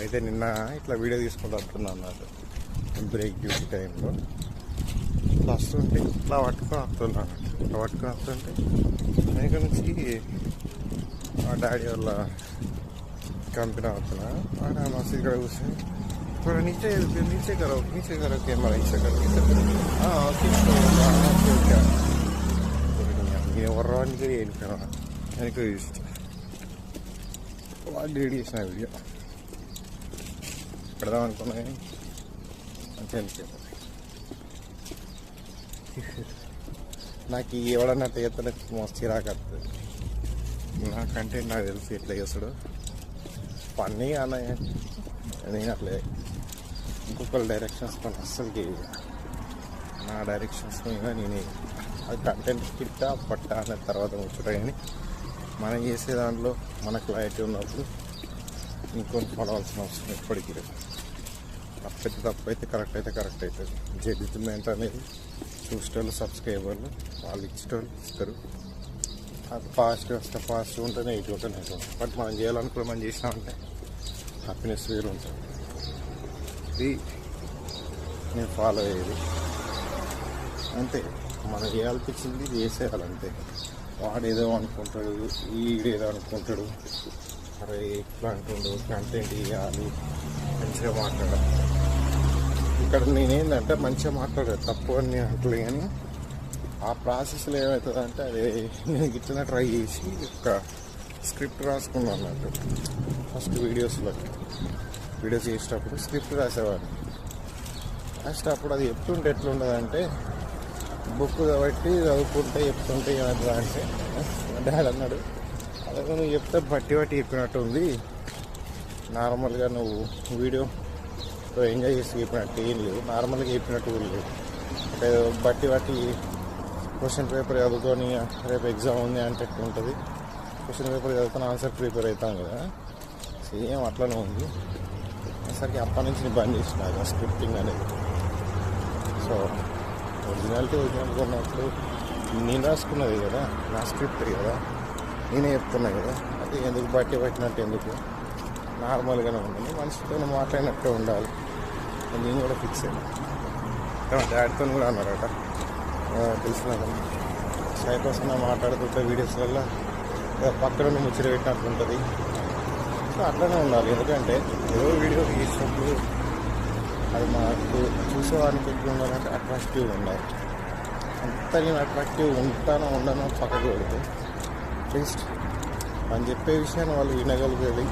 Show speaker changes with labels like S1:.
S1: అయితే నిన్న ఇట్లా వీడియో తీసుకుంటూ వస్తున్నా అన్నట్టు బ్రేక్ డ్యూటీ టైంలో ఇట్లా వస్తుంటే ఇట్లా పట్టుకొని వస్తున్నాను ఇట్లా పట్టుకొని వస్తుంటే వెనక నుంచి మా డాడీ వాళ్ళ कंपनी होता और हम ऐसे कर उसे थोड़ा नीचे नीचे करो नीचे करो कैमरा नीचे करो नीचे करो हाँ किस तो क्या ये వర్రానికి వెళ్ళిపోయినా వెనక చూసి వాళ్ళు రెడీ చేసిన వీడియో పెడదాం అనుకున్నా కానీ అంతే వెళ్ళిపోయింది నాకు ఎవడన్నా తీయతనే మస్తు చిరాకు వస్తుంది నా కంటెంట్ నాకు తెలిసి ఎట్లా చేస్తాడు పన్నీ అన్న నేను అట్లే ఇంకొకరి డైరెక్షన్స్ పని అస్సలుకి నా డైరెక్షన్స్ మీద నేను అది కంటెంట్ కిట్టా పట్టా అనే తర్వాత ముచ్చట కానీ మనం చేసే దాంట్లో మన క్లారిటీ ఉన్నప్పుడు ఇంకొని పడవలసిన అవసరం ఎప్పటికీ లేదు. తప్పైతే కరెక్ట్ అయితే కరెక్ట్ అవుతుంది. జడ్జిమెంట్ అనేది చూసేటోళ్ళు సబ్స్క్రైబర్లు వాళ్ళు ఇచ్చేటోళ్ళు ఇస్తారు. అది పాజిటివ్ వస్తే పాజిటివ్ ఉంటేనే నెగిటివ్ ఉంటే నెగిటివ్ ఉంటుంది బట్ మనం చేయాలనుకున్న మనం చేసినామంటే హ్యాపీనెస్ వేరు ఉంటుంది. ఇది నేను ఫాలో అయ్యేది. అంతే. మనం చేయాలనిపించింది చేసేయాలి అంతే. వాడు ఏదో అనుకుంటాడు ఈడేదో అనుకుంటాడు. అరే ఇట్లా అంటుండు కంటెంట్ ఇవ్వాలి మంచిగా మాట్లాడాలి. ఇక్కడ నేనేంటంటే మంచిగా మాట్లాడాను తప్పు అని అంటలే కానీ ఆ ప్రాసెస్లో ఏమవుతుందంటే అది నేను ఇట్లా ట్రై చేసి ఒక స్క్రిప్ట్ రాసుకున్నాను అన్నట్టు. ఫస్ట్ వీడియోస్లో వీడియోస్ చేసేటప్పుడు స్క్రిప్ట్ రాసేవాడిని. అప్పుడు అది చెప్తుంటే ఎట్లుండదంటే బుక్ కాబట్టి చదువుకుంటే చెప్తుంటే ఏమవుతుంది అంటే డాడీ అన్నాడు అలాగే నువ్వు చెప్తే బట్టి బట్టి చెప్పినట్టు ఉంది. నార్మల్గా నువ్వు వీడియో ఎంజాయ్ చేసి చెప్పినట్టు ఏం లేదు. నార్మల్గా చెప్పినట్టు కూడా లేదు. అంటే బట్టి బట్టి క్వశ్చన్ పేపర్ చదువుకొని రేపు ఎగ్జామ్ ఉంది అంటే ఉంటుంది? క్వశ్చన్ పేపర్ చదువుకొని ఆన్సర్ ప్రిపేర్ అవుతాం కదా. సేమ్ అట్లనే ఉంది. సరికి అప్పటి నుంచి నేను బంద్ చేసిన స్క్రిప్టింగ్ అనేది. సో ఒరిజినాలిటీ ఒరిజినల్గా ఉన్నప్పుడు నేను రాసుకున్నది కదా నా స్క్రిప్ట్ కదా. నేనే చెప్తున్నా కదా. అది ఎందుకు బట్టి పెట్టినట్టు ఎందుకు? నార్మల్గానే ఉండండి మనిషితో మాట్లాడినట్టే ఉండాలి. నేను కూడా ఫిక్స్ అయ్యాను డాడీతో కూడా అన్నారట. తెలిసిన సైకోసం మాట్లాడుతుంటే వీడియోస్ వల్ల పక్కన ముచ్చట పెట్టినట్టు ఉంటుంది. సో అట్లనే ఉండాలి. ఎందుకంటే ఏదో వీడియో తీసినప్పుడు అది మాకు చూసేవారికి ఎట్లా ఉండాలంటే అట్రాక్టివ్ ఉండాలి. అంత నేను అట్రాక్టివ్ ఉంటానో ఉండనో పక్కకు పెడితే అట్లీస్ట్ అని చెప్పే విషయాన్ని వాళ్ళు వినగలిగేది.